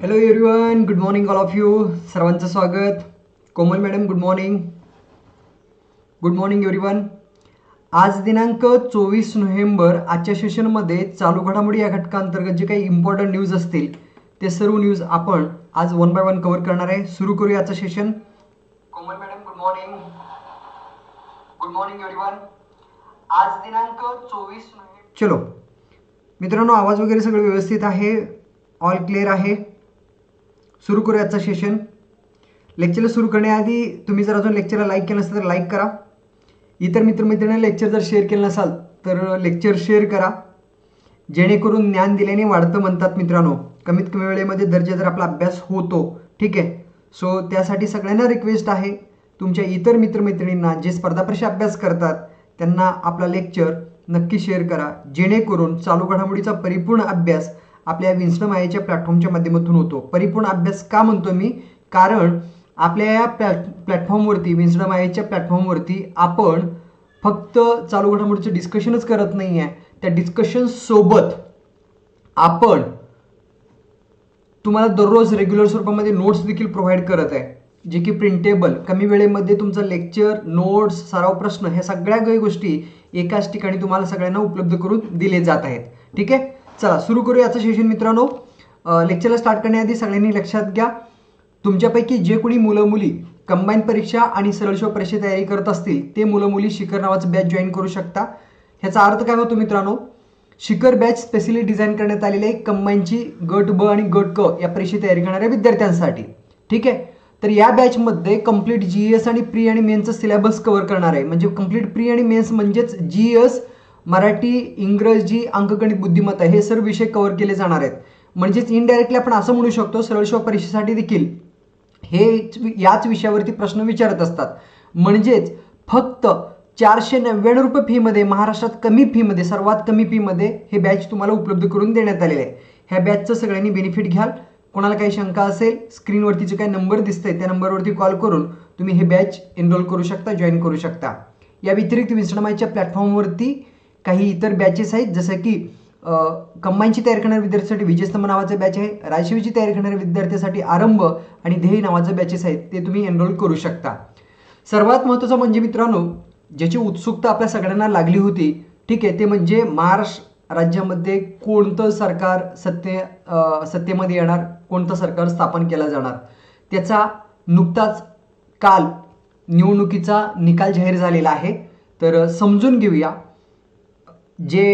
Hello everyone good morning all of you सर्वांचं स्वागत. Komal madam good morning good morning everyone आज दिनांक चोवीस नोव्हेंबर आजच्या सेशनमध्ये चालू घडामोडी या घटकांतर्गत जे काही इम्पॉर्टंट न्यूज असतील ते सर्व न्यूज आपण आज वन बाय वन कव्हर करणार आहे. सुरू करूया आजचं session Komal madam good morning good morning everyone आज दिनांक चोवीस चलो. मित्रांनो आवाज वगैरे सगळं व्यवस्थित आहे. ऑल क्लिअर आहे. सुरू करू आजचं सेशन लेक्चरला सुरू करण्याआधी तुम्ही जर अजून लेक्चरला लाईक केलं नसेल तर लाईक करा. इतर मित्रमैत्रिणी लेक्चर जर शेअर केलं नसाल तर लेक्चर शेअर करा. जेणेकरून ज्ञान दिल्याने वाढतं म्हणतात मित्रांनो. कमीत कमी वेळेमध्ये दर्जेदार आपला अभ्यास होतो ठीक आहे? सो त्यासाठी सगळ्यांना रिक्वेस्ट आहे तुमच्या इतर मित्रमैत्रिणींना जे स्पर्धा परीक्षा अभ्यास करतात त्यांना आपला लेक्चर नक्की शेअर करा. जेणेकरून चालू घडामोडीचा परिपूर्ण अभ्यास आपल्या विन्स्टन आयच्या प्लॅटफॉर्मच्या माध्यमातून होतो. परिपूर्ण अभ्यास का म्हणतो मी? कारण आपल्या या प्लॅ प्लॅटफॉर्मवरती विन्स्टन आयच्या प्लॅटफॉर्मवरती आपण फक्त चालू घडामोडीचं डिस्कशनच करत नाही आहे त्या डिस्कशनसोबत आपण तुम्हाला दररोज रेग्युलर स्वरूपामध्ये नोट्स देखील प्रोव्हाइड करत आहे. जे की प्रिंटेबल कमी वेळेमध्ये तुमचं लेक्चर नोट्स सराव प्रश्न ह्या सगळ्या काही गोष्टी एकाच ठिकाणी तुम्हाला सगळ्यांना उपलब्ध करून दिले जात आहेत. ठीक आहे? चला सुरू करू याचं सेशन मित्रांनो. लेक्चरला स्टार्ट करण्याआधी सगळ्यांनी लक्षात घ्या. तुमच्यापैकी जे कोणी मुलं मुली कंबाईन परीक्षा आणि सरळ शिव परीक्षा तयारी करत असतील ते मुलं मुली शिखर नावाचं बॅच जॉईन करू शकता. ह्याचा अर्थ काय होतो मित्रांनो? शिखर बॅच स्पेशली डिझाईन करण्यात आलेली आहे कंबाईनची गट ब आणि गट क या परीक्षेची तयारी करणाऱ्या विद्यार्थ्यांसाठी. ठीक आहे? तर या बॅचमध्ये कंप्लीट जी एस आणि प्री आणि मेन्सचं सिलेबस कव्हर करणार आहे. म्हणजे कंप्लीट प्री आणि मेन्स म्हणजेच जी एस मराठी इंग्रजी अंकगणित बुद्धिमत्ता हे सर्व विषय कव्हर केले जाणार आहेत. म्हणजेच इनडायरेक्टली आपण असं म्हणू शकतो सरळ परीक्षेसाठी देखील हे याच विषयावरती प्रश्न विचारत असतात. म्हणजेच फक्त चारशे नव्याण्णव रुपये फीमध्ये महाराष्ट्रात कमी फीमध्ये सर्वात कमी फीमध्ये हे बॅच तुम्हाला उपलब्ध करून देण्यात आलेले आहे ह्या बॅचचं सगळ्यांनी बेनिफिट घ्याल. कोणाला काही शंका असेल स्क्रीनवरती जे काही नंबर दिसतंय त्या नंबरवरती कॉल करून तुम्ही हे बॅच एनरोल करू शकता जॉईन करू शकता. या व्यतिरिक्त विस्डमाईच्या प्लॅटफॉर्मवरती काही इतर बॅचेस आहेत जसं की कंबाईनची तयारी करणाऱ्या विद्यार्थ्यांसाठी विजयस्तंभ नावाचं बॅच आहे राजशिवीची तयारी करणाऱ्या विद्यार्थ्यांसाठी आरंभ आणि ध्येय नावाचं बॅचेस आहेत ते तुम्ही एनरोल करू शकता. सर्वात महत्त्वाचं म्हणजे मित्रांनो ज्याची उत्सुकता आपल्या सगळ्यांना लागली होती ठीक आहे ते म्हणजे महाराष्ट्र राज्यामध्ये कोणतं सरकार सत्य सत्तेमध्ये येणार कोणतं सरकार स्थापन केलं जाणार? त्याचा नुकताच काल निवडणुकीचा निकाल जाहीर झालेला आहे. तर समजून घेऊया. जे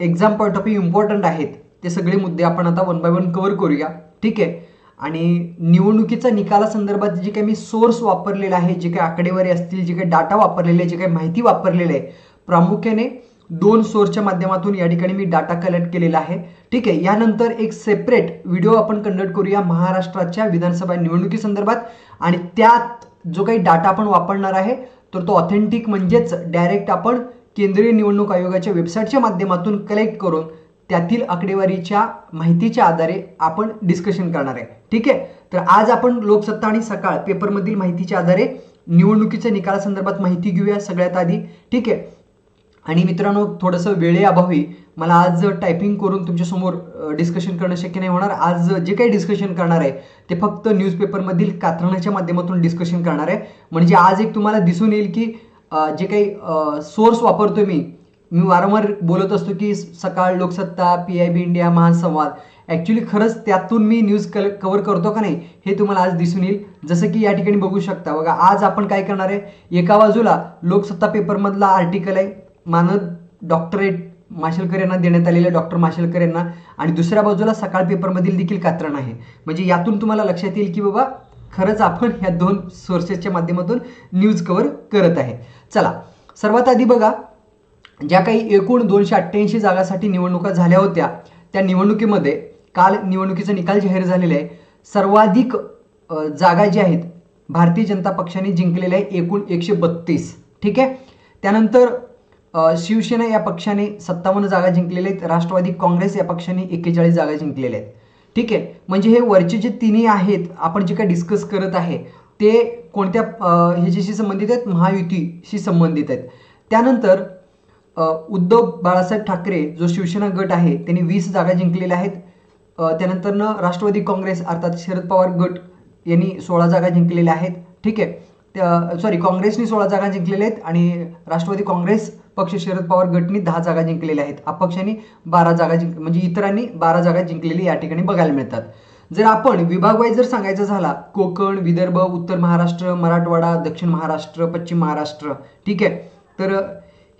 exam point of view important आहेत ते सगळे मुद्दे आपण आता वन बाय वन कव्हर करूया. ठीक आहे? आणि निवडणुकीचा निकालासंदर्भात जे काही मी सोर्स वापरलेला आहे जे काही आकडेवारी असतील जे काही डाटा वापरलेले जे काही माहिती वापरलेली आहे प्रामुख्याने दोन सोर्सच्या माध्यमातून या ठिकाणी मी डाटा कलेक्ट केलेला आहे. ठीक आहे? यानंतर एक सेपरेट व्हिडिओ आपण कंडक्ट करूया महाराष्ट्राच्या विधानसभा निवडणुकी संदर्भात. आणि त्यात जो काही डाटा आपण वापरणार आहे तर तो ऑथेंटिक म्हणजेच डायरेक्ट आपण केंद्रीय निवडणूक आयोगाच्या वेबसाईटच्या माध्यमातून कलेक्ट करून त्यातील आकडेवारीच्या माहितीच्या आधारे आपण डिस्कशन करणार आहे. ठीक आहे? तर आज आपण लोकसत्ता आणि सकाळ पेपरमधील माहितीच्या आधारे निवडणुकीच्या निकालासंदर्भात माहिती घेऊया सगळ्यात आधी. ठीक आहे? आणि मित्रांनो थोडंसं वेळेअभावी मला आज टायपिंग करून तुमच्यासमोर डिस्कशन करणं शक्य नाही होणार. आज जे काही डिस्कशन करणार आहे ते फक्त न्यूजपेपरमधील कात्रणाच्या माध्यमातून डिस्कशन करणार आहे. म्हणजे आज एक तुम्हाला दिसून येईल की जे काही सोर्स वापरतोय मी मी वारंवार बोलत असतो की Sakal Loksatta P I B India Mahasamvad. Actually खरंच त्यातून मी न्यूज कल कवर करतो का नाही हे तुम्हाला आज दिसून येईल. जसं की या ठिकाणी बघू शकता बघा आज आपण काय करणार आहे एका बाजूला लोकसत्ता पेपरमधला आर्टिकल आहे मानद डॉक्टरेट माशेलकर यांना देण्यात आलेल्या डॉक्टर माशेलकर यांना. आणि दुसऱ्या बाजूला सकाळ पेपरमधील देखील कात्रण आहे. म्हणजे यातून तुम्हाला लक्षात येईल की बाबा खरंच आपण ह्या दोन सोर्सेसच्या माध्यमातून न्यूज कव्हर करत आहे. चला सर्वात आधी बघा ज्या काही एकूण दोनशे अठ्ठ्याऐंशी जागासाठी निवडणुका झाल्या होत्या त्या निवडणुकीमध्ये काल निवडणुकीचा निकाल जाहीर झालेला आहे. सर्वाधिक जागा ज्या आहेत भारतीय जनता पक्षाने जिंकलेल्या आहे एकूण एकशे बत्तीस. ठीक आहे? त्यानंतर शिवसेना या पक्षाने सत्तावन्न जागा जिंकलेल्या आहेत राष्ट्रवादी काँग्रेस या पक्षाने एक्केचाळीस जागा जिंकलेल्या आहेत. ठीक आहे? म्हणजे हे वरचे जे तिन्ही आहेत आपण जे काय डिस्कस करत आहे ते कोणत्या ह्याच्याशी संबंधित आहेत? महायुतीशी संबंधित आहेत. त्यानंतर उद्धव बाळासाहेब ठाकरे जो शिवसेना गट आहे त्यांनी वीस जागा जिंकलेल्या आहेत. त्यानंतरनं राष्ट्रवादी काँग्रेस अर्थात शरद पवार गट यांनी सोळा जागा जिंकलेल्या आहेत. ठीक आहे? त्या सॉरी काँग्रेसनी सोळा जागा जिंकलेल्या आहेत आणि राष्ट्रवादी काँग्रेस पक्ष शरद पवार गटनी दहा जागा जिंकलेल्या आहेत. अपक्षांनी बारा जागा जिंक म्हणजे इतरांनी बारा जागा जिंकलेली या ठिकाणी बघायला मिळतात. जर आपण विभागवाईज जर सांगायचं झाला कोकण विदर्भ उत्तर महाराष्ट्र मराठवाडा दक्षिण महाराष्ट्र पश्चिम महाराष्ट्र ठीक आहे? तर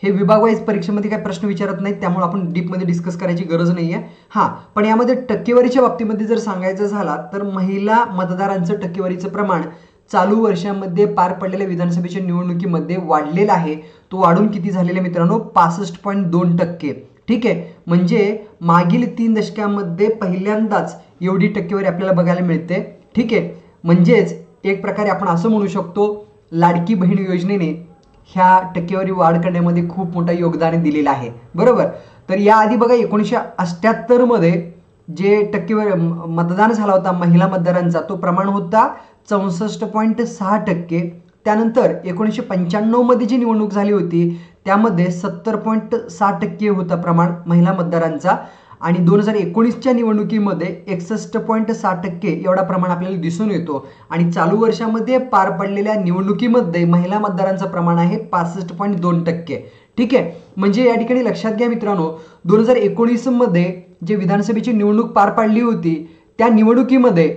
हे विभागवाईज परीक्षेमध्ये काही प्रश्न विचारत नाहीत त्यामुळे आपण डीपमध्ये डिस्कस करायची गरज नाही आहे हां पण यामध्ये टक्केवारीच्या बाबतीमध्ये जर सांगायचं झाला तर महिला मतदारांचं टक्केवारीचं प्रमाण चालू वर्षामध्ये पार पडलेल्या विधानसभेच्या निवडणुकीमध्ये वाढलेलं आहे. तो वाढून किती झालेला मित्रांनो? पासष्ट पॉईंट दोन टक्के. ठीक आहे? म्हणजे मागील तीन दशकामध्ये पहिल्यांदाच एवढी टक्केवारी आपल्याला बघायला मिळते. ठीक आहे? म्हणजेच एक प्रकारे आपण असं म्हणू शकतो लाडकी बहीण योजनेने ह्या टक्केवारी वाढ करण्यामध्ये खूप मोठं योगदान दिलेलं आहे. बरोबर? तर याआधी बघा एकोणीसशे अठ्ठ्याहत्तरमध्ये जे टक्केवारी म- मतदान झाला होता महिला मतदारांचा तो प्रमाण होता चौसष्ट पॉईंट सहा टक्के. त्यानंतर एकोणीसशे पंच्याण्णवमध्ये जी निवडणूक झाली होती त्यामध्ये सत्तर पॉईंट सहा टक्के होता प्रमाण महिला मतदारांचा. आणि दोन हजार एकोणीसच्या निवडणुकीमध्ये एकसष्ट पॉईंट सहा टक्के एवढा प्रमाण आपल्याला दिसून येतो. आणि चालू वर्षामध्ये पार पडलेल्या निवडणुकीमध्ये महिला मतदारांचं प्रमाण आहे पासष्ट पॉईंट दोन टक्के. ठीक आहे? म्हणजे या ठिकाणी लक्षात घ्या मित्रांनो दोन हजार एकोणीसमध्ये जे विधानसभेची निवडणूक पार पाडली होती त्या निवडणुकीमध्ये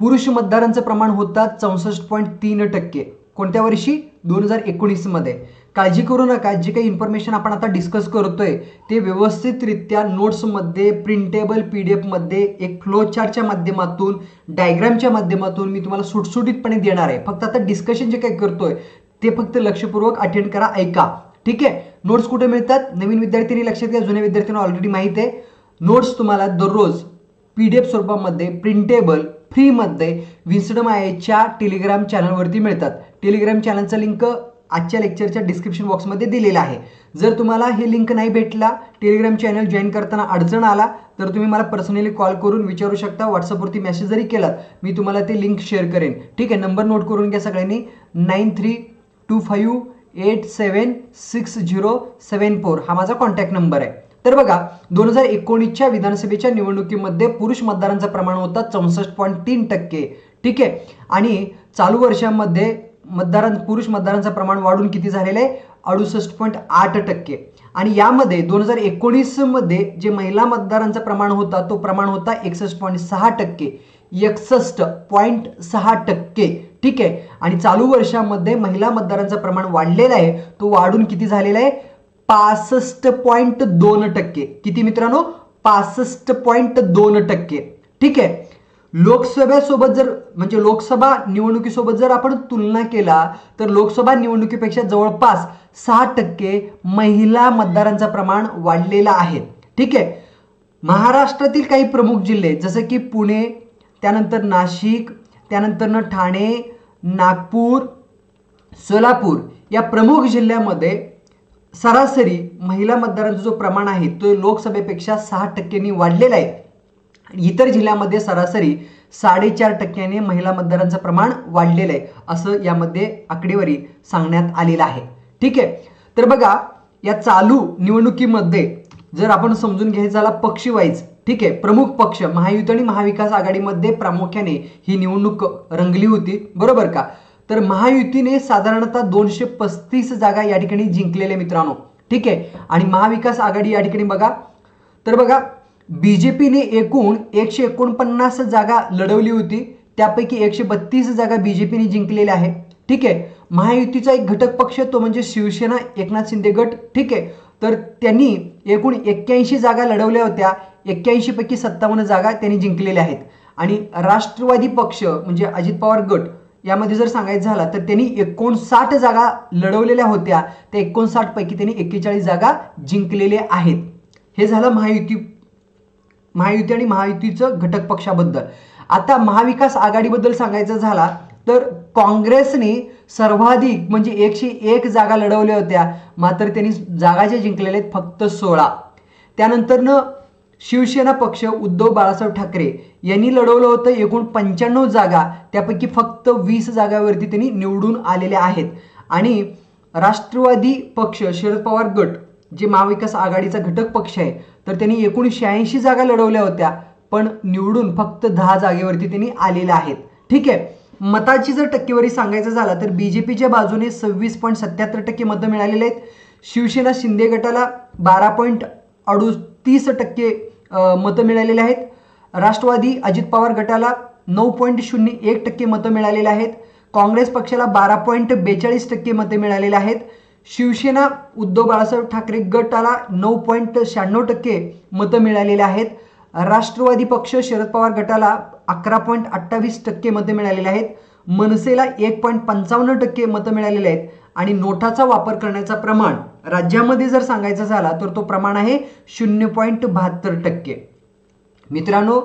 पुरुष मतदारांचं प्रमाण होतं चौसष्ट पॉईंट तीन टक्के. कोणत्या वर्षी? दोन हजार एकोणीसमध्ये. काळजी करू नका. जे काही इन्फॉर्मेशन आपण आता डिस्कस करतोय ते व्यवस्थितरित्या नोट्समध्ये प्रिंटेबल पी डी एफमध्ये एक फ्लो चार्टच्या माध्यमातून डायग्रामच्या माध्यमातून मी तुम्हाला सुटसुटीतपणे देणार आहे. फक्त आता डिस्कशन जे काही करतोय ते फक्त लक्षपूर्वक अटेंड करा ऐका. ठीक आहे? नोट्स कुठे मिळतात? नवीन विद्यार्थ्यांनी लक्षात घ्या. जुन्या विद्यार्थ्यांना ऑलरेडी माहीत आहे. नोट्स तुम्हाला दररोज पी डी एफ स्वरूपामध्ये प्रिंटेबल फ्रीमध्ये विन्स्डम आयच्या टेलिग्राम चॅनलवरती मिळतात. टेलिग्राम चॅनलचा लिंक आजच्या लेक्चरच्या डिस्क्रिप्शन बॉक्समध्ये दिलेला आहे. जर तुम्हाला हे लिंक नाही भेटला टेलिग्राम चॅनल जॉईन करताना अडचण आला तर तुम्ही मला पर्सनली कॉल करून विचारू शकता व्हॉट्सअपवरती मेसेज जरी केलात मी तुम्हाला ते लिंक शेअर करेन. ठीक आहे नंबर नोट करून घ्या सगळ्यांनी. Nine three two five eight seven six zero seven four. हा माझा कॉन्टॅक्ट नंबर आहे. तर बघा दोन हजार एकोणीसच्या विधानसभेच्या निवडणुकीमध्ये पुरुष मतदारांचं प्रमाण होतं चौसष्ट पॉईंट तीन टक्के. ठीक आहे? आणि चालू वर्षामध्ये मतदारां पुरुष मतदारांचं प्रमाण वाढून किती झालेलं आहे? अडुसष्ट पॉईंट आठ टक्के. आणि यामध्ये दोन हजार एकोणीसमध्ये जे महिला मतदारांचं प्रमाण होता तो प्रमाण होता एकसष्ट पॉईंट सहा टक्के. एकसष्ट पॉईंट सहा टक्के. ठीक आहे? आणि चालू वर्षामध्ये महिला मतदारांचं प्रमाण वाढलेलं आहे तो वाढून किती झालेला आहे? पासष्ट पॉईंट दोन टक्के. किती मित्रांनो? पासष्ट पॉईंट दोन टक्के. ठीक आहे? लोकसभेसोबत जर म्हणजे लोकसभा निवडणुकीसोबत जर आपण तुलना केला तर लोकसभा निवडणुकीपेक्षा जवळपास सहा टक्के महिला मतदारांचं प्रमाण वाढलेलं आहे. ठीक आहे? महाराष्ट्रातील काही प्रमुख जिल्हे जसं की पुणे त्यानंतर नाशिक त्यानंतरनं ठाणे नागपूर सोलापूर या प्रमुख जिल्ह्यामध्ये सरासरी महिला मतदारांचा जो प्रमाण आहे तो लोकसभेपेक्षा सहा टक्क्यांनी वाढलेला आहे. इतर जिल्ह्यामध्ये सरासरी साडेचार टक्क्याने महिला मतदारांचं प्रमाण वाढलेलं आहे असं यामध्ये आकडेवारी सांगण्यात आलेलं आहे. ठीक आहे? तर बघा या चालू निवडणुकीमध्ये जर आपण समजून घ्यायचं झाला पक्षीवाईज ठीक आहे? प्रमुख पक्ष महायुती आणि महाविकास आघाडीमध्ये प्रामुख्याने ही निवडणूक रंगली होती बरोबर का? तर महायुतीने साधारणतः दोनशे पस्तीस जागा या ठिकाणी जिंकलेल्या मित्रांनो. ठीक आहे? आणि महाविकास आघाडी या ठिकाणी बघा. तर बघा बी जे पीने एकूण एकशे एकोणपन्नास जागा लढवली होती. त्यापैकी एकशे बत्तीस जागा बी जे पीने जिंकलेल्या आहे ठीक आहे? महायुतीचा एक घटक पक्ष तो म्हणजे शिवसेना एकनाथ शिंदे गट. ठीक आहे? तर त्यांनी एकूण एक्क्याऐंशी जागा लढवल्या होत्या. एक्क्याऐंशी पैकी सत्तावन्न जागा त्यांनी जिंकलेल्या आहेत. आणि राष्ट्रवादी पक्ष म्हणजे अजित पवार गट यामध्ये जर सांगायचं झालं तर त्यांनी एकोणसाठ जागा लढवलेल्या होत्या. त्या एकोणसाठ पैकी त्यांनी एक्केचाळीस जागा जिंकलेल्या आहेत. हे झालं महायुती महायुती आणि महायुतीचं घटक पक्षाबद्दल. आता महाविकास आघाडीबद्दल सांगायचं झाला तर काँग्रेसने सर्वाधिक म्हणजे एकशे एक जागा लढवल्या होत्या. मात्र त्यांनी जागा ज्या जिंकलेल्या आहेत फक्त सोळा. त्यानंतरनं शिवसेना पक्ष उद्धव बाळासाहेब ठाकरे यांनी लढवलं होतं एकूण पंच्याण्णव जागा. त्यापैकी फक्त वीस जागावरती त्यांनी निवडून आलेल्या आहेत. आणि राष्ट्रवादी पक्ष शरद पवार गट जे महाविकास आघाडीचा घटक पक्ष आहे तर त्यांनी एकूण शहाऐंशी जागा लढवल्या होत्या पण निवडून फक्त दहा जागेवरती त्यांनी आलेल्या आहेत. ठीक आहे? मताची जर टक्केवारी सांगायचं झालं तर बीजेपीच्या बाजूने सव्वीस पॉईंट सत्याहत्तर टक्के मतं मिळालेले आहेत. शिवसेना शिंदे गटाला बारा पॉईंट अडुतीस टक्के मतं मिळालेली आहेत. राष्ट्रवादी अजित पवार गटाला नऊ पॉईंट शून्य एक टक्के मतं मिळालेली आहेत. काँग्रेस पक्षाला बारा पॉईंट बेचाळीस टक्के मते मिळालेले आहेत. शिवसेना उद्धव बाळासाहेब ठाकरे गटाला नऊ पॉईंट शहाण्णव टक्के मतं मिळालेली आहेत. राष्ट्रवादी पक्ष शरद पवार गटाला अकरा पॉईंट अठ्ठावीस टक्के मतं मिळालेले आहेत. मनसेला एक पॉईंट पंचावन्न टक्के मतं मिळालेले आहेत आणि नोटाचा वापर करण्याचा प्रमाण राज्यामध्ये जर सांगायचं झाला तर तो प्रमाण आहे शून्य पॉईंट बहात्तर टक्के. मित्रांनो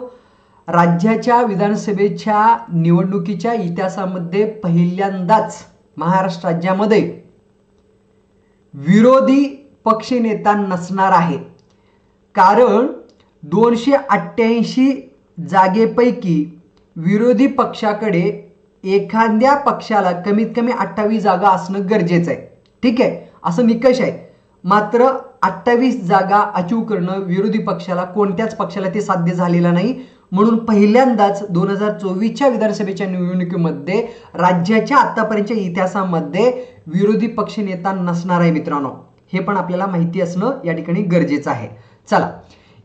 राज्याच्या विधानसभेच्या निवडणुकीच्या इतिहासामध्ये पहिल्यांदाच महाराष्ट्र राज्यामध्ये विरोधी पक्षनेता नसणार आहे कारण दोनशे अठ्ठ्याऐंशी जागेपैकी विरोधी पक्षाकडे एखाद्या पक्षाला कमीत कमी अठ्ठावीस जागा असणं गरजेचं आहे. ठीक आहे? असं निकष आहे. मात्र अठ्ठावीस जागा अचीव करणं विरोधी पक्षाला कोणत्याच पक्षाला ते साध्य झालेलं नाही. म्हणून पहिल्यांदाच दोन हजार चोवीसच्या विधानसभेच्या निवडणुकीमध्ये राज्याच्या आतापर्यंतच्या इतिहासामध्ये विरोधी पक्ष नेता नसणार आहे मित्रांनो. हे पण आपल्याला माहिती असणं या ठिकाणी गरजेचं आहे. चला.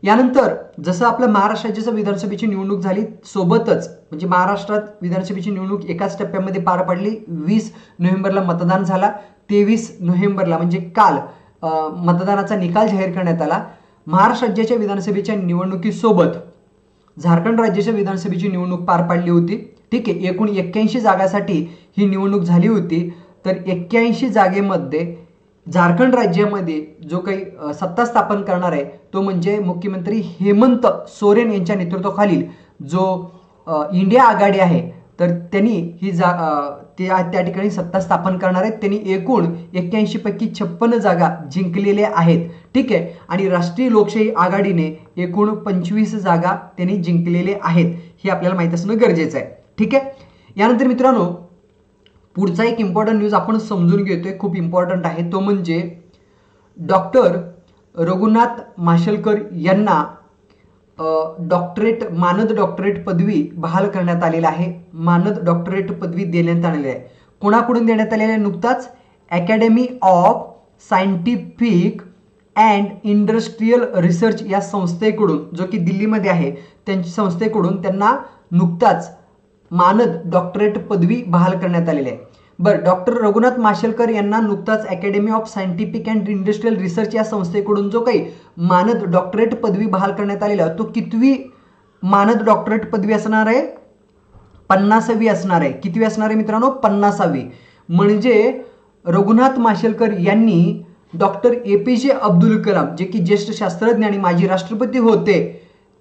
यानंतर जसं आपलं महाराष्ट्र राज्याचं विधानसभेची निवडणूक झाली सोबतच म्हणजे महाराष्ट्रात विधानसभेची निवडणूक एकाच टप्प्यामध्ये पार पडली. वीस नोव्हेंबरला मतदान झाला. तेवीस नोव्हेंबरला म्हणजे काल मतदानाचा निकाल जाहीर करण्यात आला. महाराष्ट्र राज्याच्या विधानसभेच्या निवडणुकीसोबत झारखंड राज्याच्या विधानसभेची निवडणूक पार पाडली होती. ठीक आहे एकूण एक्क्याऐंशी जागासाठी ही निवडणूक झाली होती. तर एक्क्याऐंशी जागेमध्ये झारखंड राज्यामध्ये जो काही सत्ता स्थापन करणार आहे तो म्हणजे मुख्यमंत्री हेमंत सोरेन यांच्या नेतृत्वाखालील जो इंडिया आघाडी आहे तर त्यांनी ही जा ते त्या त्या ठिकाणी सत्ता स्थापन करणार आहेत. त्यांनी एकूण एक्क्याऐंशी पैकी छप्पन्न जागा जिंकलेल्या आहेत. ठीक आहे? आणि राष्ट्रीय लोकशाही आघाडीने एकूण पंचवीस जागा त्यांनी जिंकलेले आहेत. हे आपल्याला माहीत असणं गरजेचं आहे. ठीक आहे? यानंतर मित्रांनो पुढचा एक इम्पॉर्टंट न्यूज आपण समजून घेतोय. खूप इम्पॉर्टंट आहे. तो म्हणजे डॉक्टर रघुनाथ माशेलकर यांना डॉक्टरेट मानद डॉक्टरेट पदवी बहाल करण्यात आलेला आहे. मानद डॉक्टरेट पदवी देण्यात आलेली आहे. कोणाकडून देण्यात आलेली आहे? नुकताच academy of scientific and industrial research या संस्थेकडून जो की दिल्लीमध्ये आहे त्यांची संस्थेकडून त्यांना नुकताच मानद डॉक्टरेट पदवी बहाल करण्यात आलेली आहे. बरं डॉक्टर रघुनाथ माशेलकर यांना नुकताच academy of scientific and industrial research या संस्थेकडून जो काही मानद डॉक्टरेट पदवी बहाल करण्यात आलेला तो कितवी मानद डॉक्टरेट पदवी असणार आहे? पन्नासावी असणार आहे. कितवी असणार आहे मित्रांनो? पन्नासावी. म्हणजे रघुनाथ माशेलकर यांनी डॉक्टर ए पी जे अब्दुल कलाम जे की ज्येष्ठ शास्त्रज्ञ आणि माजी राष्ट्रपती होते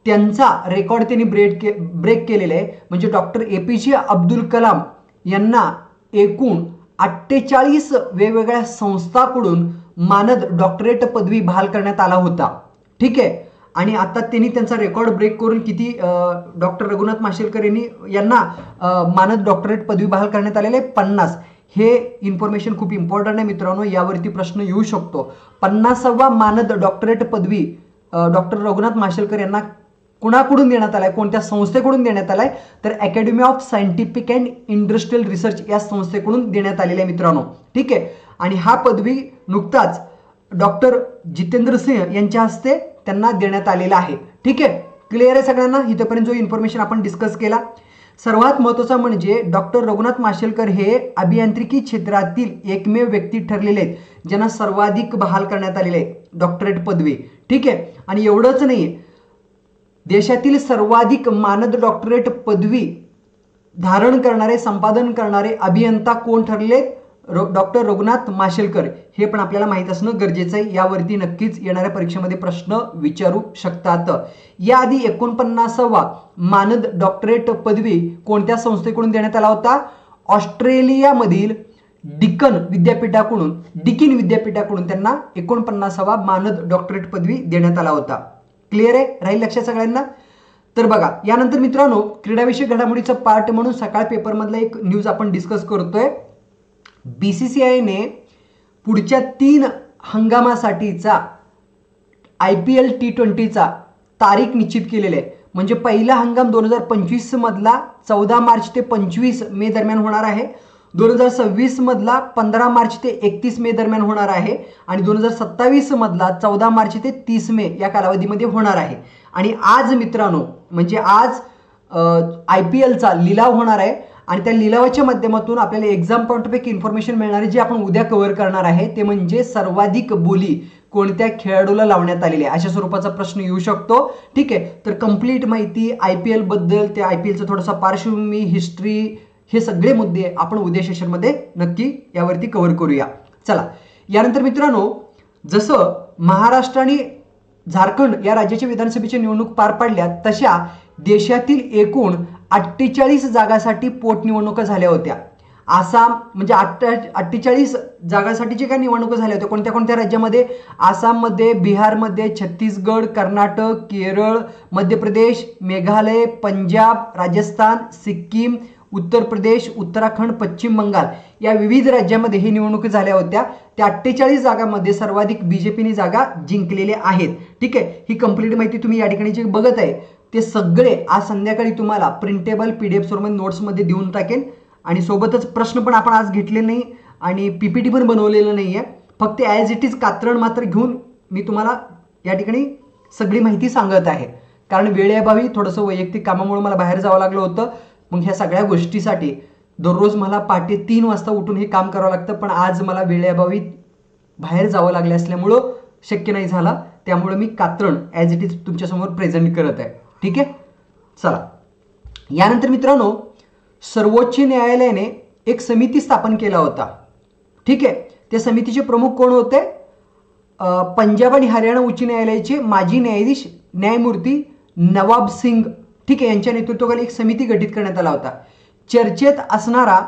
त्यांचा रेकॉर्ड त्यांनी ब्रेक के ब्रेक केलेला आहे. म्हणजे डॉक्टर ए पी जे अब्दुल कलाम यांना एकूण अठ्ठेचाळीस वेगवेगळ्या संस्थाकडून मानद डॉक्टरेट पदवी बहाल करण्यात आला होता. ठीक आहे? आणि आता त्यांनी त्यांचा रेकॉर्ड ब्रेक करून किती डॉक्टर रघुनाथ माशेलकर यांनी यांना मानद डॉक्टरेट पदवी बहाल करण्यात आलेले आहे? पन्नास. हे इन्फॉर्मेशन खूप इम्पॉर्टंट आहे मित्रांनो. यावरती प्रश्न येऊ शकतो. पन्नासावा मानद डॉक्टरेट पदवी डॉक्टर रघुनाथ माशेलकर यांना कुणाकडून देण्यात आलाय? कोणत्या संस्थेकडून देण्यात आलाय? तर academy of scientific and industrial research या संस्थेकडून देण्यात आलेला आहे मित्रांनो. ठीक आहे? आणि हा पदवी नुकताच डॉक्टर जितेंद्र सिंह यांच्या हस्ते त्यांना देण्यात आलेला आहे. ठीक आहे? क्लिअर आहे सगळ्यांना? इथपर्यंत जो इन्फॉर्मेशन आपण डिस्कस केला. सर्वात महत्त्वाचा म्हणजे डॉक्टर रघुनाथ माशेलकर हे अभियांत्रिकी क्षेत्रातील एकमेव व्यक्ती ठरलेले आहेत ज्यांना सर्वाधिक बहाल करण्यात आलेले आहे डॉक्टरेट पदवी. ठीक आहे? आणि एवढंच नाही देशातील सर्वाधिक मानद डॉक्टरेट पदवी धारण करणारे संपादन करणारे अभियंता कोण ठरले डॉक्टर रघुनाथ माशेलकर. हे पण आपल्याला माहीत असणं गरजेचं आहे. यावरती नक्कीच येणाऱ्या परीक्षेमध्ये प्रश्न विचारू शकतात. याआधी एकोणपन्नासावा मानद डॉक्टरेट पदवी कोणत्या संस्थेकडून देण्यात आला होता? ऑस्ट्रेलियामधील डिकन विद्यापीठाकडून डिकिन विद्यापीठाकडून त्यांना एकोणपन्नासावा मानद डॉक्टरेट पदवी देण्यात आला होता. क्लिअर आहे? राहील लक्षात सगळ्यांना? तर बघा यानंतर मित्रांनो क्रीडाविषयक घडामोडीचा पार्ट म्हणून सकाळ पेपरमधला एक न्यूज आपण डिस्कस करतोय. बी सी सी आयने पुढच्या तीन हंगामासाठीचा आय पी एल टी ट्वेंटीचा तारीख निश्चित केलेली आहे. म्हणजे पहिला हंगाम दोन हजार पंचवीसमधला चौदा मार्च ते पंचवीस मे दरम्यान होणार आहे. दोन हजार सव्वीस मधला पंधरा मार्च ते एकतीस मे दरम्यान होणार आहे आणि दोन हजार सत्तावीस मधला चौदा मार्च ते तीस मे या कालावधीमध्ये होणार आहे. आणि आज मित्रांनो म्हणजे आज आय पी एलचा लिलाव होणार आहे आणि त्या लिलावाच्या माध्यमातून आपल्याला एक्झाम पॉईंट ऑफ एक इन्फॉर्मेशन मिळणार आहे जे आपण उद्या कव्हर करणार आहे ते म्हणजे सर्वाधिक बोली कोणत्या खेळाडूला लावण्यात आलेली आहे अशा स्वरूपाचा प्रश्न येऊ शकतो. ठीक आहे तर कंप्लीट माहिती आय पी एलबद्दल त्या आय पी एलचं थोडासा पार्श्वभूमी हिस्ट्री हे सगळे मुद्दे आपण उद्या सेशनमध्ये नक्की यावरती कव्हर करूया. चला यानंतर मित्रांनो जसं महाराष्ट्र आणि झारखंड या राज्याच्या विधानसभेच्या निवडणूक पार पडल्या तशा देशातील एकूण अठ्ठेचाळीस जागासाठी पोटनिवडणुका झाल्या होत्या. आसाम म्हणजे अठ्ठा अठ्ठेचाळीस जागासाठीची जे काही निवडणुका झाल्या होत्या कोणत्या कोणत्या राज्यामध्ये? आसाममध्ये बिहारमध्ये छत्तीसगड कर्नाटक केरळ मध्य प्रदेश मेघालय पंजाब राजस्थान सिक्कीम उत्तर प्रदेश उत्तराखंड पश्चिम बंगाल या विविध राज्यामध्ये ही निवडणुकी झाल्या होत्या. त्या अठ्ठेचाळीस जागामध्ये सर्वाधिक बीजेपीने जागा जिंकलेल्या आहेत. ठीक आहे? ही कंप्लीट माहिती तुम्ही या ठिकाणी जे बघत आहे ते सगळे आज संध्याकाळी तुम्हाला प्रिंटेबल पी डी एफ स्वरूपात नोट्समध्ये देऊन टाकेन. आणि सोबतच प्रश्न पण आपण आज घेतले नाही आणि पी पी टी पण बनवलेलं नाही आहे. फक्त ॲज इट इज कात्रण मात्र घेऊन मी तुम्हाला या ठिकाणी सगळी माहिती सांगत आहे. कारण वेळेअभावी थोडंसं वैयक्तिक कामामुळे मला बाहेर जावं लागलं होतं. मग ह्या सगळ्या गोष्टीसाठी दररोज मला पहाटे तीन वाजता उठून हे काम करावं लागतं पण आज मला वेळेअभावी बाहेर जावं लागले असल्यामुळं शक्य नाही झाला. त्यामुळे मी कात्रण ॲज इट इज तुमच्यासमोर प्रेझेंट करत आहे. ठीक आहे? चला. यानंतर मित्रांनो सर्वोच्च न्यायालयाने एक समिती स्थापन केला होता. ठीक आहे? त्या समितीचे प्रमुख कोण होते? पंजाब आणि हरियाणा उच्च न्यायालयाचे माजी न्यायाधीश न्यायमूर्ती नवाब सिंग ठीक आहे यांच्या नेतृत्वाखाली एक समिती गठीत करण्यात आला होता. चर्चेत असणारा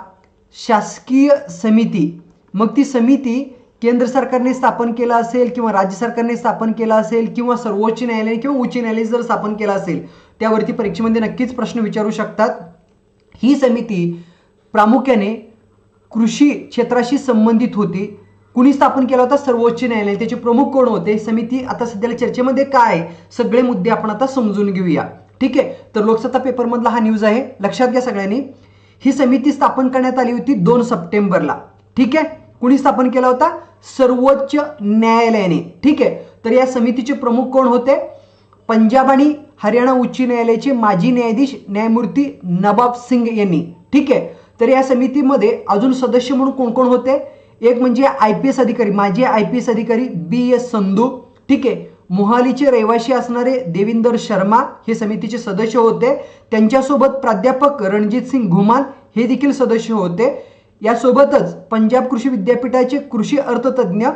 शासकीय समिती मग ती समिती केंद्र सरकारने स्थापन केला असेल किंवा राज्य सरकारने स्थापन केला असेल किंवा सर्वोच्च न्यायालय किंवा उच्च न्यायालय जर स्थापन केला असेल त्यावरती परीक्षेमध्ये नक्कीच प्रश्न विचारू शकतात. ही समिती प्रामुख्याने कृषी क्षेत्राशी संबंधित होती. कुणी स्थापन केला होता? सर्वोच्च न्यायालय त्याचे प्रमुख कोण होते? समिती आता सध्याला चर्चेमध्ये काय सगळे मुद्दे आपण आता समजून घेऊया. ठीक आहे? तर लोकसत्ता पेपरमधला हा न्यूज आहे. लक्षात घ्या सगळ्यांनी. ही समिती स्थापन करण्यात आली होती दोन सप्टेंबरला. ठीक आहे? कुणी स्थापन केला होता? सर्वोच्च न्यायालयाने. ठीक आहे? तर या समितीचे प्रमुख कोण होते? पंजाब आणि हरियाणा उच्च न्यायालयाचे माजी न्यायाधीश न्यायमूर्ती नवाब सिंग यांनी. ठीक आहे? तर या समितीमध्ये अजून सदस्य म्हणून कोण कोण होते? एक म्हणजे आय पी एस अधिकारी माजी आय पी एस अधिकारी बी एस संधू. ठीक आहे? मोहालीचे रहिवासी असणारे देविंदर शर्मा हे समितीचे सदस्य होते. त्यांच्यासोबत प्राध्यापक रणजित सिंग घुमान हे देखील सदस्य होते. यासोबतच पंजाब कृषी विद्यापीठाचे कृषी अर्थतज्ञ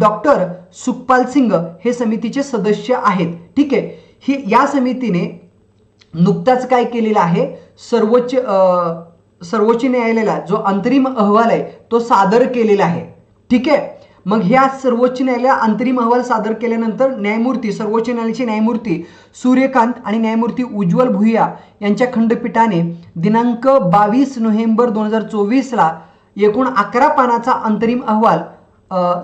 डॉक्टर सुखपाल सिंग हे समितीचे सदस्य आहेत. ठीक आहे. ही या समितीने नुकताच काय केलेलं आहे? सर्वोच्च सर्वोच्च न्यायालयाला जो अंतरिम अहवाल आहे तो सादर केलेला आहे. ठीक आहे. मग ह्या सर्वोच्च न्यायालया अंतरिम अहवाल सादर केल्यानंतर न्यायमूर्ती सर्वोच्च न्यायालयाचे न्यायमूर्ती सूर्यकांत आणि न्यायमूर्ती उज्ज्वल भुया यांच्या खंडपीठाने दिनांक बावीस नोव्हेंबर दोन हजार चोवीसला एकूण अकरा पानाचा अंतरिम अहवाल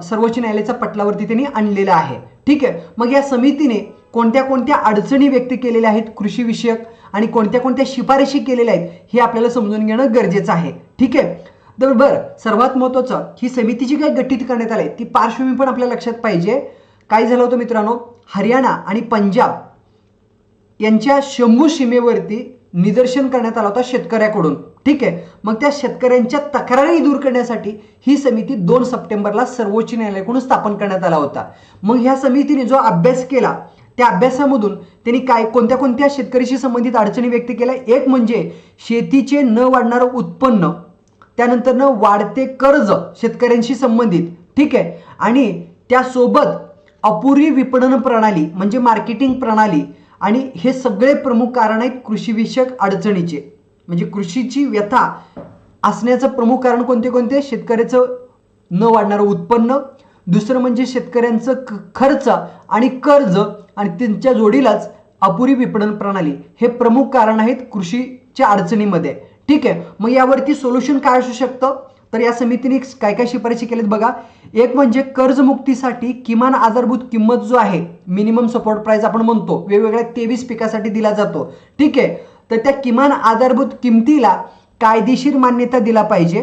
सर्वोच्च न्यायालयाच्या पटलावरती त्यांनी आणलेला आहे. ठीक आहे? मग या समितीने कोणत्या कोणत्या अडचणी व्यक्त केलेल्या आहेत कृषीविषयक आणि कोणत्या कोणत्या शिफारशी केलेल्या आहेत हे आपल्याला समजून घेणं गरजेचं आहे. ठीक आहे? तर बरं सर्वात महत्त्वाचं ही समिती जी काही गठीत करण्यात आली? ती पार्श्वभूमी पण आपल्या लक्षात पाहिजे. काय झालं होतं मित्रांनो? हरियाणा आणि पंजाब यांच्या शंभू सीमेवरती निदर्शन करण्यात आला होता शेतकऱ्याकडून. ठीक आहे? मग त्या शेतकऱ्यांच्या तक्रारी दूर करण्यासाठी ही समिती दोन सप्टेंबरला सर्वोच्च न्यायालयाकडून स्थापन करण्यात आला होता. मग ह्या समितीने जो अभ्यास केला त्या अभ्यासामधून त्यांनी काय कोणत्या कोणत्या शेतकऱ्याशी संबंधित अडचणी व्यक्त केल्या? एक म्हणजे शेतीचे न वाढणारं उत्पन्न त्यानंतर वाढते कर्ज शेतकऱ्यांशी संबंधित. ठीक आहे? आणि त्यासोबत अपुरी विपणन प्रणाली म्हणजे मार्केटिंग प्रणाली आणि हे सगळे प्रमुख कारण आहेत कृषीविषयक अडचणीचे. म्हणजे कृषीची व्यथा असण्याचं प्रमुख कारण कोणते कोणते? शेतकऱ्याचं न वाढणारं उत्पन्न. दुसरं म्हणजे शेतकऱ्यांचं क- खर्च आणि कर्ज आणि त्यांच्या जोडीलाच अपुरी विपणन प्रणाली. हे प्रमुख कारण आहेत कृषीच्या अडचणीमध्ये. ठीक आहे. मग यावरती सोल्युशन काय असू शकतं? तर या समितीने काय काय शिफारशी केलेत बघा. एक म्हणजे कर्जमुक्तीसाठी किमान आधारभूत किंमत जो आहे मिनिमम सपोर्ट प्राइस आपण म्हणतो वेगवेगळ्या तेवीस पिकासाठी दिला जातो. ठीक आहे. तर त्या किमान आधारभूत किमतीला कायदेशीर मान्यता दिला पाहिजे.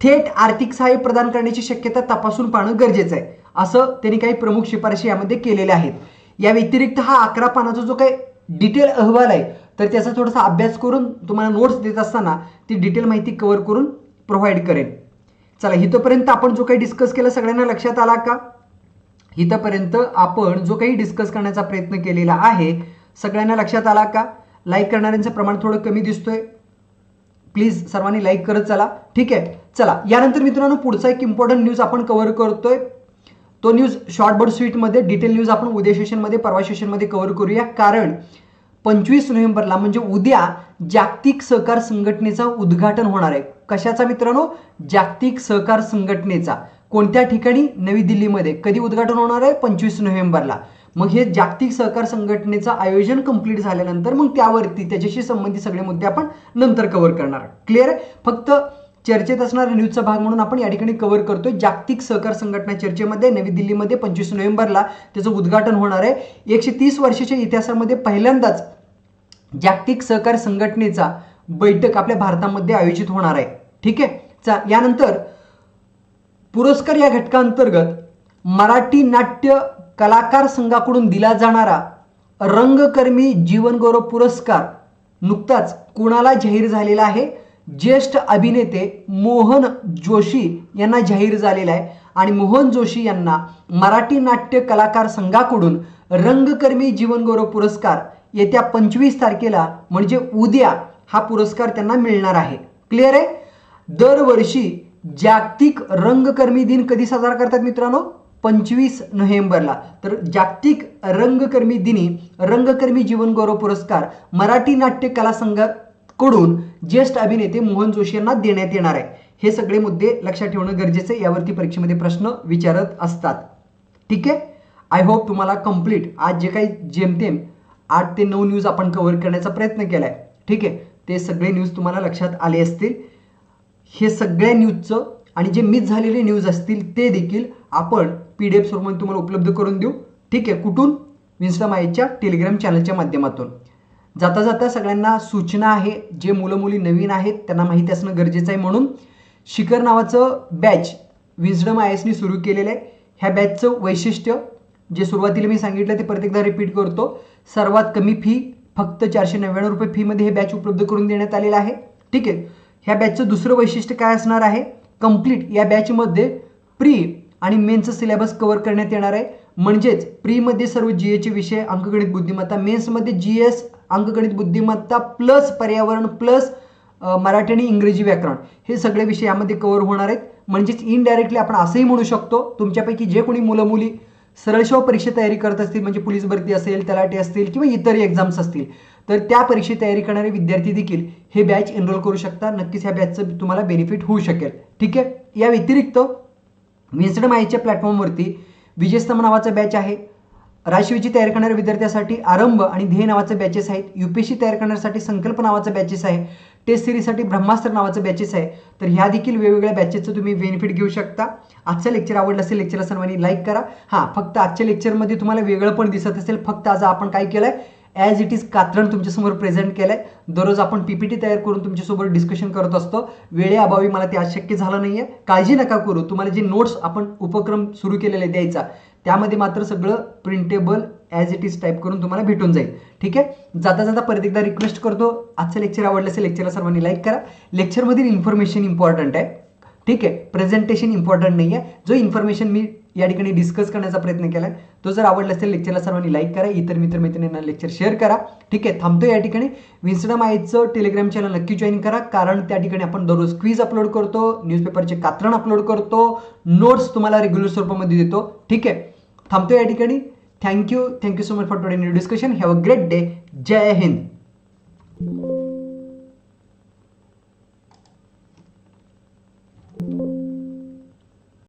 थेट आर्थिक सहाय्य प्रदान करण्याची शक्यता तपासून पाहणं गरजेचं आहे. असं त्यांनी काही प्रमुख शिफारशी यामध्ये केलेल्या आहेत. या व्यतिरिक्त हा अकरा पानाचा जो काही डिटेल अहवाल आहे तर त्याचा थोडासा अभ्यास करून तुम्हाला नोट्स देत असताना ती डिटेल माहिती कव्हर करून प्रोव्हाइड करेन. चला इथंपर्यंत आपण जो काही डिस्कस केला सगळ्यांना लक्षात आला का? इथंपर्यंत आपण जो काही डिस्कस करण्याचा प्रयत्न केलेला आहे सगळ्यांना लक्षात आला का? लाईक करणाऱ्यांचं प्रमाण थोडं कमी दिसतोय. प्लीज सर्वांनी लाईक करत चला. ठीक आहे? चला यानंतर मित्रांनो पुढचा एक इम्पॉर्टंट न्यूज आपण कव्हर करतोय. तो न्यूज शॉर्टबर्ड स्वीटमध्ये डिटेल न्यूज आपण उद्या सेशनमध्ये परवा सेशनमध्ये कव्हर करूया. कारण पंचवीस नोव्हेंबरला म्हणजे उद्या जागतिक सहकार संघटनेचा उद्घाटन होणार आहे. कशाचा मित्रांनो? जागतिक सहकार संघटनेचा. कोणत्या ठिकाणी? नवी दिल्लीमध्ये. कधी उद्घाटन होणार आहे? पंचवीस नोव्हेंबरला. मग हे जागतिक सहकार संघटनेचं आयोजन कंप्लीट झाल्यानंतर मग त्यावरती त्याच्याशी संबंधित सगळे मुद्दे आपण नंतर कव्हर करणार. क्लिअर आहे? फक्त चर्चेत असणारा न्यूजचा भाग म्हणून आपण या ठिकाणी कव्हर करतोय. जागतिक सहकार संघटना चर्चेमध्ये नवी दिल्लीमध्ये पंचवीस नोव्हेंबरला त्याचं उद्घाटन होणार आहे. एकशे तीस वर्षाच्या इतिहासामध्ये पहिल्यांदाच जागतिक सहकार संघटनेचा बैठक आपल्या भारतामध्ये आयोजित होणार आहे. ठीक आहे? चा यानंतर पुरस्कार या घटकांतर्गत मराठी नाट्य कलाकार संघाकडून दिला जाणारा रंगकर्मी जीवनगौरव पुरस्कार नुकताच कुणाला जाहीर झालेला आहे? ज्येष्ठ अभिनेते मोहन जोशी यांना जाहीर झालेला आहे. आणि मोहन जोशी यांना मराठी नाट्य कलाकार संघाकडून रंगकर्मी जीवनगौरव पुरस्कार येत्या पंचवीस तारखेला म्हणजे उद्या हा पुरस्कार त्यांना मिळणार आहे. क्लिअर आहे? दरवर्षी जागतिक रंगकर्मी दिन कधी साजरा करतात मित्रांनो? पंचवीस नोव्हेंबरला. तर जागतिक रंगकर्मी दिनी रंगकर्मी जीवनगौरव पुरस्कार मराठी नाट्य कला संघाकडून ज्येष्ठ अभिनेते मोहन जोशी यांना देण्यात येणार आहे. हे सगळे मुद्दे लक्षात ठेवणं गरजेचं आहे. यावरती परीक्षेमध्ये प्रश्न विचारत असतात. ठीक आहे? आय होप तुम्हाला कंप्लीट आज जे काही जेमतेम आठ ते नऊ न्यूज आपण कव्हर करण्याचा प्रयत्न केला आहे ठीक आहे? ते सगळे न्यूज तुम्हाला लक्षात आले असतील. हे सगळ्या न्यूजचं आणि जे मिस झालेले न्यूज असतील ते देखील आपण पी डी एफ स्वरूपामध्ये तुम्हाला उपलब्ध करून देऊ. ठीक आहे? कुठून? विन्स्टम माईच्या टेलिग्राम चॅनलच्या माध्यमातून. जाता जाता सगळ्यांना सूचना आहे. जे मुलं मुली नवीन आहेत त्यांना माहिती असणं गरजेचं आहे म्हणून. शिखर नावाचं बॅच विजडम आय एसनी सुरू केलेलं आहे. ह्या बॅचचं वैशिष्ट्य जे सुरुवातीला मी सांगितलं ते प्रत्येकदा रिपीट करतो. सर्वात कमी फी फक्त चारशे नव्याण्णव रुपये फीमध्ये हे बॅच उपलब्ध करून देण्यात आलेलं आहे. ठीक आहे. ह्या बॅचचं दुसरं वैशिष्ट्य काय असणार आहे? कंप्लीट या बॅचमध्ये प्री आणि मेन्सचं सिलेबस कव्हर करण्यात येणार आहे. म्हणजेच प्रीमध्ये सर्व जी एचे विषय अंकगणित बुद्धिमत्ता मेन्समध्ये जी एस अंकगणित बुद्धिमत्ता प्लस पर्यावरण प्लस मराठी आणि इंग्रजी व्याकरण. हे सगळे विषय यामध्ये कव्हर होणार आहेत. म्हणजेच इनडायरेक्टली आपण असंही म्हणू शकतो तुमच्यापैकी जे कोणी मुलं मुली सरळशव परीक्षा तयारी करत असतील म्हणजे पोलीस भरती असेल तलाठी असतील किंवा इतर एक्झाम्स असतील तर त्या परीक्षे तयारी करणारे विद्यार्थी देखील हे बॅच एनरोल करू शकता नक्कीच ह्या बॅचचं तुम्हाला बेनिफिट होऊ शकेल. ठीक आहे? या व्यतिरिक्त विन्स्टम आयच्या प्लॅटफॉर्मवरती विजयस्तंभ नावाचा बॅच आहे. राजशिवची तयारी करणाऱ्या विद्यार्थ्यांसाठी आरंभ आणि ध्येय नावाचे बॅचेस आहेत. युपीएससी तयार करण्यासाठी संकल्प नावाचा बॅचेस आहे टेस्ट सिरीजसाठी ब्रह्मास्त्र नावाचं बॅचेस आहे. तर ह्या देखील वेगवेगळ्या बॅचेसचं तुम्ही बेनिफिट घेऊ शकता. आजचं लेक्चर आवडलं असेल लेक्चरला सर्वांनी लाईक करा. हां फक्त आजच्या लेक्चरमध्ये तुम्हाला वेगळं पण दिसत असेल. फक्त आज आपण काय केलं आहे ॲज इट इज कात्रण तुमच्यासमोर प्रेझेंट केलं आहे दररोज आपण पीपीटी तयार करून तुमच्यासोबत डिस्कशन करत असतो. वेळेअभावी मला ते आज शक्य झालं नाही आहे काळजी नका करू. तुम्हाला जे नोट्स आपण उपक्रम सुरू केलेले द्यायचा त्यामध्ये मात्र सगळं printable as it is type करून तुम्हाला भेटून जाईल. ठीक आहे? जाता जाता परत एकदा रिक्वेस्ट करतो. आजचं लेक्चर आवडलं असेल लेक्चरला सर्वांनी लाईक करा. लेक्चरमधील इन्फॉर्मेशन इम्पॉर्टंट आहे. ठीक आहे? प्रेझेंटेशन इम्पॉर्टंट नाही आहे जो इन्फॉर्मेशन मी या ठिकाणी डिस्कस करण्याचा प्रयत्न केला आहे तो जर आवडला असेल लेक्चरला सर्वांनी लाईक करा. इतर मित्र मैत्रिणींना लेक्चर शेअर करा. ठीक आहे? थांबतो या ठिकाणी. विन्स्टम आयचं टेलिग्राम चॅनल नक्की जॉईन करा. कारण त्या ठिकाणी आपण दररोज क्वीज अपलोड करतो. न्यूजपेपरचे कात्रण अपलोड करतो. नोट्स तुम्हाला रेग्युलर स्वरूपामध्ये देतो. ठीक आहे? थांबतो या ठिकाणी. thank you. Thank you so much for today's discussion. Have a great day. Jai hind.